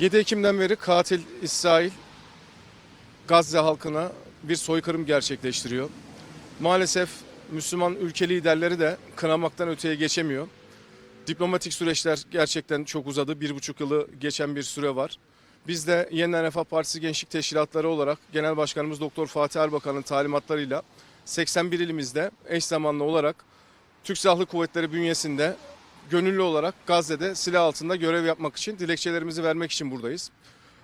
7 Ekim'den beri katil İsrail Gazze halkına bir soykırım gerçekleştiriyor. Maalesef Müslüman ülke liderleri de kınamaktan öteye geçemiyor. Diplomatik süreçler gerçekten çok uzadı. Bir buçuk yılı geçen bir süre var. Biz de Yeniden Refah Partisi Gençlik Teşkilatları olarak Genel Başkanımız Doktor Fatih Erbakan'ın talimatlarıyla 81 ilimizde eş zamanlı olarak Türk Silahlı Kuvvetleri bünyesinde gönüllü olarak Gazze'de silah altında görev yapmak için dilekçelerimizi vermek için buradayız.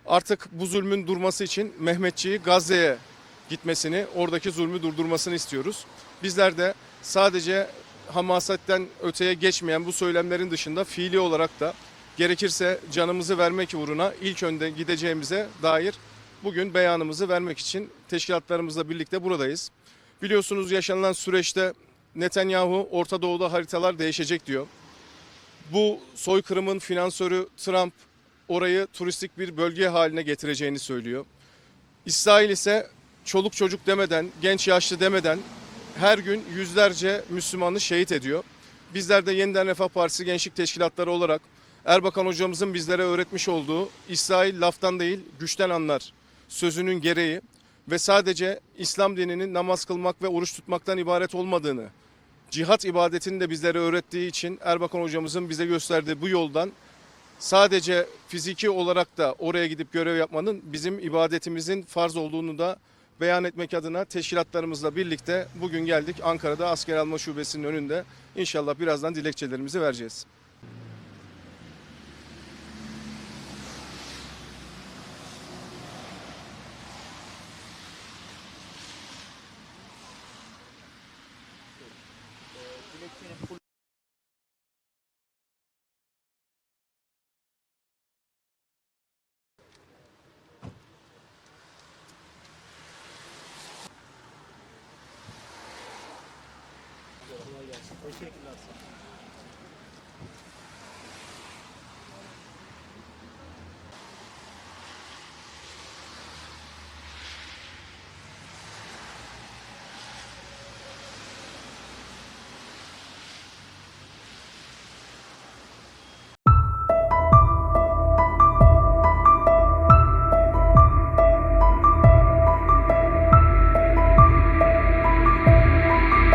Artık bu zulmün durması için Mehmetçiği Gazze'ye gitmesini, oradaki zulmü durdurmasını istiyoruz. Bizler de sadece hamasetten öteye geçmeyen bu söylemlerin dışında fiili olarak da gerekirse canımızı vermek uğruna ilk önde gideceğimize dair bugün beyanımızı vermek için teşkilatlarımızla birlikte buradayız. Biliyorsunuz yaşanılan süreçte Netanyahu Orta Doğu'da haritalar değişecek diyor. Bu soykırımın finansörü Trump orayı turistik bir bölge haline getireceğini söylüyor. İsrail ise çoluk çocuk demeden, genç yaşlı demeden her gün yüzlerce Müslümanı şehit ediyor. Bizler de Yeniden Refah Partisi Gençlik Teşkilatları olarak Erbakan hocamızın bizlere öğretmiş olduğu İsrail laftan değil güçten anlar sözünün gereği ve sadece İslam dininin namaz kılmak ve oruç tutmaktan ibaret olmadığını, cihat ibadetini de bizlere öğrettiği için Erbakan hocamızın bize gösterdiği bu yoldan sadece fiziki olarak da oraya gidip görev yapmanın bizim ibadetimizin farz olduğunu da beyan etmek adına teşkilatlarımızla birlikte bugün geldik Ankara'da asker alma şubesinin önünde. İnşallah birazdan dilekçelerimizi vereceğiz. Teşekkürler.